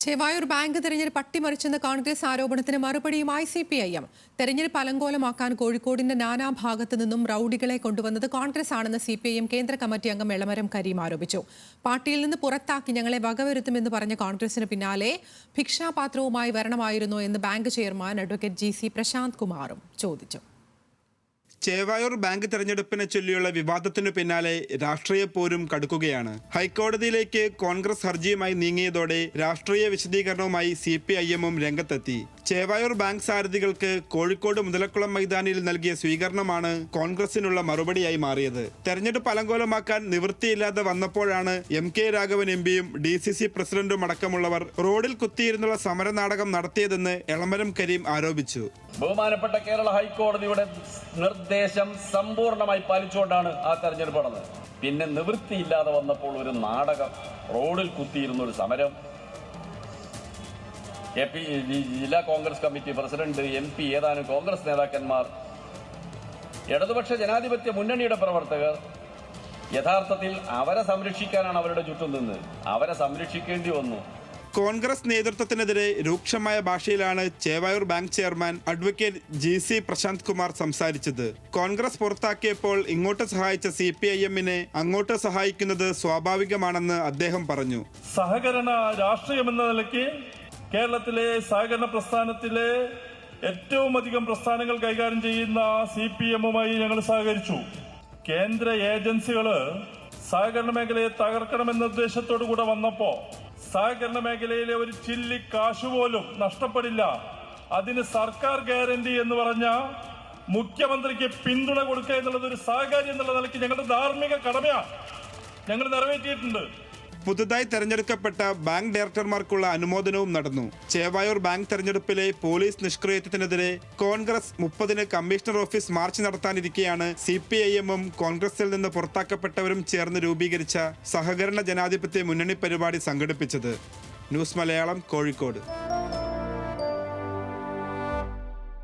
Chevayur bank തെരഞ്ഞെടുപ്പ് അട്ടിമറിച്ചെന്ന കോൺഗ്രസ് ആരോപണത്തിന് മറുപടിയുമായി സി പി ഐ എം. തെരഞ്ഞെടുപ്പ് അലങ്കോലമാക്കാൻ കോഴിക്കോടിന്റെ നാനാഭാഗത്തു നിന്നും റൌഡികളെ കൊണ്ടുവന്നത് കോൺഗ്രസ് ആണെന്ന് സി പി ഐ എം കേന്ദ്ര കമ്മിറ്റി അംഗം എളമരം കരീം ആരോപിച്ചു. പാർട്ടിയിൽ നിന്ന് പുറത്താക്കി ഞങ്ങളെ വകവരുത്തുമെന്ന് പറഞ്ഞ കോൺഗ്രസിന് പിന്നാലെ ഭിക്ഷാപാത്രവുമായി വരണമായിരുന്നോ എന്ന് bank chairman advocate G C Prashanth കുമാറും ചോദിച്ചു. ചേവായൂർ ബാങ്ക് തെരഞ്ഞെടുപ്പിനെ ചൊല്ലിയുള്ള വിവാദത്തിനു പിന്നാലെ രാഷ്ട്രീയ പോരും കടുക്കുകയാണ്. ഹൈക്കോടതിയിലേക്ക് കോൺഗ്രസ് ഹർജിയുമായി നീങ്ങിയതോടെ രാഷ്ട്രീയ വിശദീകരണവുമായി സി പി ഐ എമ്മും രംഗത്തെത്തി. ചേവായൂർ ബാങ്ക് സാരഥികൾക്ക് കോഴിക്കോട് മുതലക്കുളം മൈതാനിയിൽ നൽകിയ സ്വീകരണമാണ് കോൺഗ്രസിനുള്ള മറുപടിയായി മാറിയത്. തെരഞ്ഞെടുപ്പ് അലങ്കോലമാക്കാൻ നിവൃത്തിയില്ലാതെ വന്നപ്പോഴാണ് എം കെ രാഘവൻ എം പിയും ഡി സി സി പ്രസിഡന്റും അടക്കമുള്ളവർ റോഡിൽ കുത്തിയിരുന്നുള്ള സമരനാടകം നടത്തിയതെന്ന് എളമരം കരീം ആരോപിച്ചു. ബഹുമാനപ്പെട്ട കേരള ഹൈക്കോടതിയുടെ സമ്പൂർണമായി പാലിച്ചുകൊണ്ടാണ് ആ തെരഞ്ഞെടുപ്പ് നടന്നത്. പിന്നെ നിവൃത്തിയില്ലാതെ വന്നപ്പോൾ ഒരു നാടകം റോഡിൽ കുത്തിയിരുന്ന ഒരു സമരം. കെ പി ജില്ലാ Congress committee president M P ഏതാനും കോൺഗ്രസ് നേതാക്കന്മാർ ഇടതുപക്ഷ ജനാധിപത്യ മുന്നണിയുടെ പ്രവർത്തകർ യഥാർത്ഥത്തിൽ അവരെ സംരക്ഷിക്കാനാണ് അവരുടെ ചുറ്റും നിന്ന്. അവരെ സംരക്ഷിക്കേണ്ടി വന്നു. കോൺഗ്രസ് നേതൃത്വത്തിനെതിരെ രൂക്ഷമായ ഭാഷയിലാണ് Chevayur bank chairman advocate G C Prashanth Kumar സംസാരിച്ചത്. കോൺഗ്രസ് പുറത്താക്കിയപ്പോൾ ഇങ്ങോട്ട് സഹായിച്ച സി പി ഐ എമ്മിനെ അങ്ങോട്ട് സഹായിക്കുന്നത് സ്വാഭാവികമാണെന്ന് അദ്ദേഹം പറഞ്ഞു. സഹകരണ രാഷ്ട്രീയം എന്ന നിലയ്ക്ക് കേരളത്തിലെ സഹകരണ പ്രസ്ഥാനത്തിലെ ഏറ്റവും അധികം പ്രസ്ഥാനങ്ങൾ കൈകാര്യം ചെയ്യുന്ന സി പി എമ്മുമായി ഞങ്ങൾ സഹകരിച്ചു. കേന്ദ്ര ഏജൻസികൾ സഹകരണ മേഖലയെ തകർക്കണമെന്ന ഉദ്ദേശത്തോടു കൂടെ വന്നപ്പോ സഹകരണ മേഖലയിലെ ഒരു ചില്ലി കാശ് പോലും നഷ്ടപ്പെടില്ല. അതിന് സർക്കാർ ഗ്യാരണ്ടി എന്ന് പറഞ്ഞ മുഖ്യമന്ത്രിക്ക് പിന്തുണ കൊടുക്കുക എന്നുള്ളത് ഒരു സഹകാരി എന്നുള്ള നിലയ്ക്ക് ഞങ്ങളുടെ ധാർമ്മിക കടമയാണ്. ഞങ്ങൾ നിറവേറ്റിയിട്ടുണ്ട്. പുതുതായി തെരഞ്ഞെടുക്കപ്പെട്ട ബാങ്ക് ഡയറക്ടർമാർക്കുള്ള അനുമോദനവും നടന്നു. ചേവായൂർ ബാങ്ക് തെരഞ്ഞെടുപ്പിലെ പോലീസ് നിഷ്ക്രിയത്വത്തിനെതിരെ കോൺഗ്രസ് മുപ്പതിന് കമ്മീഷണർ ഓഫീസ് മാർച്ച് നടത്താനിരിക്കെയാണ് സി പി ഐ എമ്മും കോൺഗ്രസിൽ നിന്ന് പുറത്താക്കപ്പെട്ടവരും ചേർന്ന് രൂപീകരിച്ച സഹകരണ ജനാധിപത്യ മുന്നണി പരിപാടി സംഘടിപ്പിച്ചത്. ന്യൂസ് മലയാളം കോഴിക്കോട്.